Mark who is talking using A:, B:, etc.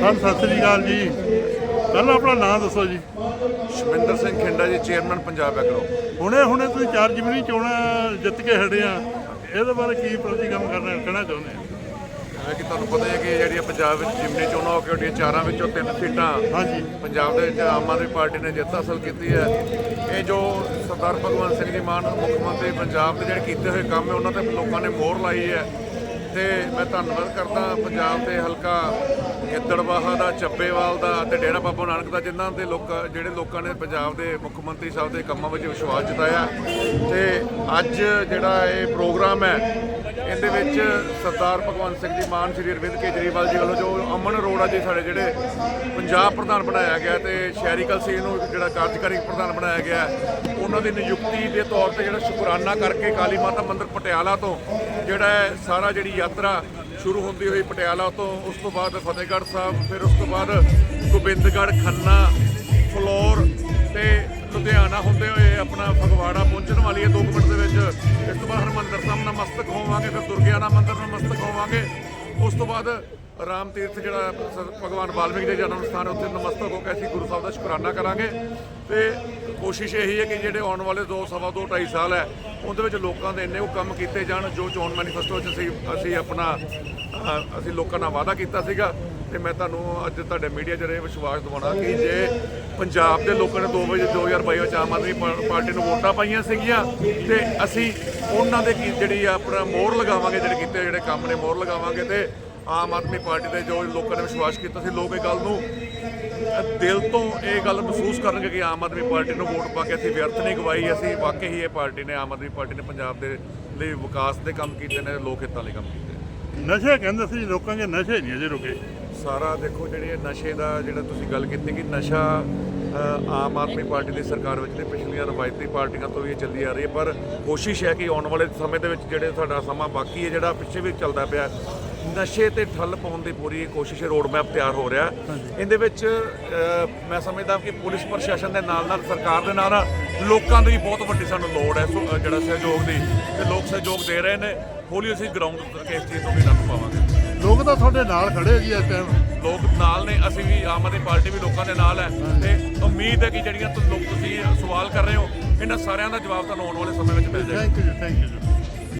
A: Sir Sat Sri ਅਕਾਲ ਜੀ। ਪਹਿਲਾਂ ਆਪਣਾ ਨਾਮ ਦੱਸੋ ਜੀ।
B: ਸ਼ਮਿੰਦਰ ਸਿੰਘ ਖਿੰਡਾ ਜੀ ਚੇਅਰਮੈਨ ਪੰਜਾਬ ਐਗਰੋ।
A: ਹੁਣੇ ਹੁਣੇ ਤੁਸੀਂ ਚਾਰ ਜ਼ਮੀਨੀ ਚੋਣਾਂ ਜਿੱਤ ਕੇ ਹਟੇ ਆ। ਇਹਦੇ ਬਾਰੇ ਕੀ ਪ੍ਰਤੀ ਕੰਮ ਕਰਨਾ ਕਹਿਣਾ ਚਾਹੁੰਦੇ ਆ?
B: ਜਿਵੇਂ ਕਿ ਤੁਹਾਨੂੰ ਪਤਾ ਹੈ ਕਿ ਜਿਹੜੀਆਂ ਪੰਜਾਬ ਵਿੱਚ ਜਿਮਨੀ ਚੋਣਾਂ ਹੋ ਕੇ ਉੱਡੀਆਂ ਚਾਰਾਂ ਵਿੱਚੋਂ ਤਿੰਨ ਸੀਟਾਂ
A: ਹਾਂਜੀ।
B: ਪੰਜਾਬ ਦੇ ਵਿੱਚ ਆਮ ਆਦਮੀ ਪਾਰਟੀ ਨੇ ਜਿੱਤ ਹਾਸਲ ਕੀਤੀ ਹੈ। ਇਹ ਜੋ ਸਰਦਾਰ ਭਗਵੰਤ ਸਿੰਘ ਜੀ ਮਾਨ ਮੁੱਖ ਮੰਤਰੀ ਪੰਜਾਬ ਦੇ ਜਿਹੜੇ ਕੀਤੇ ਹੋਏ ਕੰਮ ਹੈ ਉਹਨਾਂ ਤੇ ਲੋਕਾਂ ਨੇ ਮੋਹਰ ਲਾਈ ਹੈ। ਤੇ ਮੈਂ ਧੰਨਵਾਦ ਕਰਦਾ ਪੰਜਾਬ ਦੇ ਹਲਕਾ ਗਿੱਦੜਬਾਹਾ ਦਾ ਚੱਬੇਵਾਲ ਦਾ ਤੇ ਡੇਰਾ ਬਾਬਾ ਨਾਨਕ ਦਾ ਜਿਨ੍ਹਾਂ ਦੇ ਲੋਕ ਜਿਹੜੇ ਲੋਕਾਂ ਨੇ ਪੰਜਾਬ ਦੇ ਮੁੱਖ ਮੰਤਰੀ ਸਾਹਿਬ ਦੇ ਕੰਮਾਂ ਵਿੱਚ ਵਿਸ਼ਵਾਸ ਜਤਾਇਆ। ਤੇ ਅੱਜ ਜਿਹੜਾ ਇਹ ਪ੍ਰੋਗਰਾਮ ਹੈ ਇਹਦੇ ਵਿੱਚ ਸਰਦਾਰ ਭਗਵੰਤ ਸਿੰਘ ਜੀ ਮਾਨ, ਸ਼੍ਰੀ ਅਰਵਿੰਦ ਕੇਜਰੀਵਾਲ ਜੀ ਵੱਲੋਂ ਜੋ ਅਮਨ ਅਰੋੜਾ ਜੀ ਸਾਡੇ ਜਿਹੜੇ ਪੰਜਾਬ ਪ੍ਰਧਾਨ ਬਣਾਇਆ ਗਿਆ ਤੇ ਸ਼ਹਿਰੀ ਕਲਸੀ ਨੂੰ ਜਿਹੜਾ ਕਾਰਜਕਾਰੀ ਪ੍ਰਧਾਨ ਬਣਾਇਆ ਗਿਆ, ਉਹਨਾਂ ਦੀ ਨਿਯੁਕਤੀ ਦੇ ਤੌਰ ਤੇ ਜਿਹੜਾ ਸ਼ੁਕਰਾਨਾ ਕਰਕੇ ਕਾਲੀ ਮਾਤਾ ਮੰਦਿਰ ਪਟਿਆਲਾ ਤੋਂ ਜਿਹੜਾ ਹੈ ਸਾਰਾ ਜਿਹੜੀ ਯਾਤਰਾ ਸ਼ੁਰੂ ਹੁੰਦੀ ਹੋਈ ਪਟਿਆਲਾ ਤੋਂ, ਉਸ ਤੋਂ ਬਾਅਦ ਫਤਿਹਗੜ੍ਹ ਸਾਹਿਬ, ਫਿਰ ਉਸ ਤੋਂ ਬਾਅਦ ਗੋਬਿੰਦਗੜ੍ਹ, ਖੰਨਾ, ਫਲੋਰ ਹੁੰਦੇ ਹੋਏ ਆਪਣਾ ਫਗਵਾੜਾ ਪਹੁੰਚਣ ਵਾਲੀ ਹੈ 2 ਮਿੰਟ ਦੇ ਵਿੱਚ। ਇਸ ਤੋਂ ਬਾਅਦ ਹਰਮੰਦਰ ਸਾਹਿਬ ਨਮਸਤਕ ਹੋਵਾਂਗੇ, ਫਿਰ ਦੁਰਗਿਆਨਾ ਮੰਦਿਰ ਨਮਸਤਕ ਹੋਵਾਂਗੇ। ਉਸ ਤੋਂ ਬਾਅਦ ਰਾਮ ਤੀਰਥ ਜਿਹੜਾ ਭਗਵਾਨ ਵਾਲਮੀਕ ਦੇ ਜਨਮ ਸਥਾਨ ਉੱਥੇ ਨਮਸਤਕ ਹੋ ਕੇ ਅਸੀਂ ਗੁਰੂ ਸਾਹਿਬ ਦਾ ਸ਼ੁਕਰਾਨਾ ਕਰਾਂਗੇ। ਤੇ ਕੋਸ਼ਿਸ਼ ਇਹੀ ਹੈ ਕਿ ਜਿਹੜੇ ਆਉਣ ਵਾਲੇ 2 ਸਵਾ 2 2.5 ਸਾਲ ਹੈ, ਉਹਦੇ ਵਿੱਚ ਲੋਕਾਂ ਦੇ ਇੰਨੇ ਉਹ ਕੰਮ ਕੀਤੇ ਜਾਣ, ਜੋ ਚੋਣ ਮੈਨੀਫੈਸਟੋ 'ਚ ਅਸੀਂ ਅਸੀਂ ਆਪਣਾ ਅਸੀਂ ਲੋਕਾਂ ਨਾਲ ਵਾਅਦਾ ਕੀਤਾ ਸੀਗਾ। ਤੇ ਮੈਂ ਤੁਹਾਨੂੰ ਅੱਜ ਤੁਹਾਡੇ ਮੀਡੀਆ ਚ ਇਹ ਵਿਸ਼ਵਾਸ ਦਿਵਾਉਣਾ ਕਿ ਜੇ ਪੰਜਾਬ ਦੇ ਲੋਕਾਂ ਨੇ 2 ਵਜੇ 2022 ਵਿੱਚ ਆਮ ਆਦਮੀ ਪਾ- ਪਾਰਟੀ ਨੂੰ ਵੋਟਾਂ ਪਾਈਆਂ ਸੀਗੀਆਂ ਤੇ ਅਸੀਂ ਉਹਨਾਂ ਦੇ ਕੀ, ਜਿਹੜੀ ਆ ਆਪਣਾ ਮੋਹਰ ਲਗਾਵਾਂਗੇ, ਜਿਹੜੇ ਕੀਤੇ ਜਿਹੜੇ ਕੰਮ ਨੇ ਮੋਹਰ ਲਗਾਵਾਂਗੇ ਤੇ ਆਮ ਆਦਮੀ ਪਾਰਟੀ ਦੇ ਜੋ ਲੋਕਾਂ ਨੇ ਵਿਸ਼ਵਾਸ ਕੀਤਾ ਸੀ, ਲੋਕ ਇਹ ਗੱਲ ਨੂੰ, ਦਿਲ ਤੋਂ ਇਹ ਗੱਲ ਮਹਿਸੂਸ ਕਰਨਗੇ ਕਿ ਆਮ ਆਦਮੀ ਪਾਰਟੀ ਨੂੰ ਵੋਟ ਪਾ ਕੇ ਅਸੀਂ ਵਿਅਰਥ ਨਹੀਂ ਗਵਾਈ, ਅਸੀਂ ਵਾਕਈ ਹੀ ਇਹ ਪਾਰਟੀ ਨੇ, ਆਮ ਆਦਮੀ ਪਾਰਟੀ ਨੇ ਪੰਜਾਬ ਦੇ ਲਈ ਵਿਕਾਸ ਦੇ ਕੰਮ ਕੀਤੇ ਨੇ, ਲੋਕ ਹਿੱਤਾਂ ਲਈ ਕੰਮ ਕੀਤੇ
A: ਨਸ਼ੇ ਕਹਿੰਦੇ ਸੀ ਲੋਕਾਂ ਦੇ, ਨਸ਼ੇ ਨਹੀਂ ਅਜੇ ਰੁਕੇ।
B: ਸਾਰਾ ਦੇਖੋ ਜਿਹੜੀ ਨਸ਼ੇ ਦਾ ਜਿਹੜਾ ਤੁਸੀਂ ਗੱਲ ਕੀਤੀ ਕਿ ਨਸ਼ਾ ਆਮ ਆਦਮੀ ਪਾਰਟੀ ਦੀ ਸਰਕਾਰ ਵਿੱਚ ਨੇ ਪਿਛਲੀਆਂ ਰਵਾਇਤੀ ਪਾਰਟੀਆਂ ਤੋਂ ਵੀ ਇਹ ਚੱਲੀ ਆ ਰਹੀ ਹੈ। ਪਰ ਕੋਸ਼ਿਸ਼ ਹੈ ਕਿ ਆਉਣ ਵਾਲੇ ਸਮੇਂ ਦੇ ਵਿੱਚ ਜਿਹੜੇ ਸਾਡਾ ਸਮਾਂ ਬਾਕੀ ਹੈ ਜਿਹੜਾ ਪਿੱਛੇ ਵੀ ਚੱਲਦਾ ਪਿਆ ਨਸ਼ੇ ਤੇ ਠੱਲ ਪਾਉਣ ਦੀ ਪੂਰੀ ਕੋਸ਼ਿਸ਼ ਰੋਡ ਮੈਪ ਤਿਆਰ ਹੋ ਰਿਹਾ ਇਹਦੇ ਵਿੱਚ ਮੈਂ ਸਮਝਦਾ ਕਿ ਪੁਲਿਸ ਪ੍ਰਸ਼ਾਸਨ ਦੇ ਨਾਲ ਨਾਲ ਸਰਕਾਰ ਦੇ ਨਾਲ ਲੋਕਾਂ ਦੀ ਬਹੁਤ ਵੱਡੀ ਸਾਨੂੰ ਲੋੜ ਹੈ ਜਿਹੜਾ ਸਹਿਯੋਗ ਦੀ ਤੇ ਲੋਕ ਸਹਿਯੋਗ ਦੇ ਰਹੇ ਨੇ। ਹੌਲੀ ਅਸੀਂ ਗਰਾਊਂਡ ਤੇ ਇਸ ਚੀਜ਼ ਤੋਂ ਵੀ ਨੱਥ ਪਾਵਾਂਗੇ।
A: ਲੋਕ ਤਾਂ ਤੁਹਾਡੇ ਨਾਲ ਖੜੇ ਜੀ ਇਸ ਟਾਈਮ
B: ਲੋਕ ਨਾਲ ਨੇ ਅਸੀਂ ਵੀ ਆਮ ਆਦਮੀ ਪਾਰਟੀ ਵੀ ਲੋਕਾਂ ਦੇ ਨਾਲ ਹੈ। ਤੇ ਉਮੀਦ ਹੈ ਕਿ ਜਿਹੜੀਆਂ ਲੋਕ ਤੁਸੀਂ ਸਵਾਲ ਕਰ ਰਹੇ ਹੋ ਇਹਨਾਂ ਸਾਰਿਆਂ ਦਾ ਜਵਾਬ ਤੁਹਾਨੂੰ ਆਉਣ ਵਾਲੇ ਸਮੇਂ ਵਿੱਚ ਮਿਲ ਜਾਏਗਾ।
A: Thank you thank you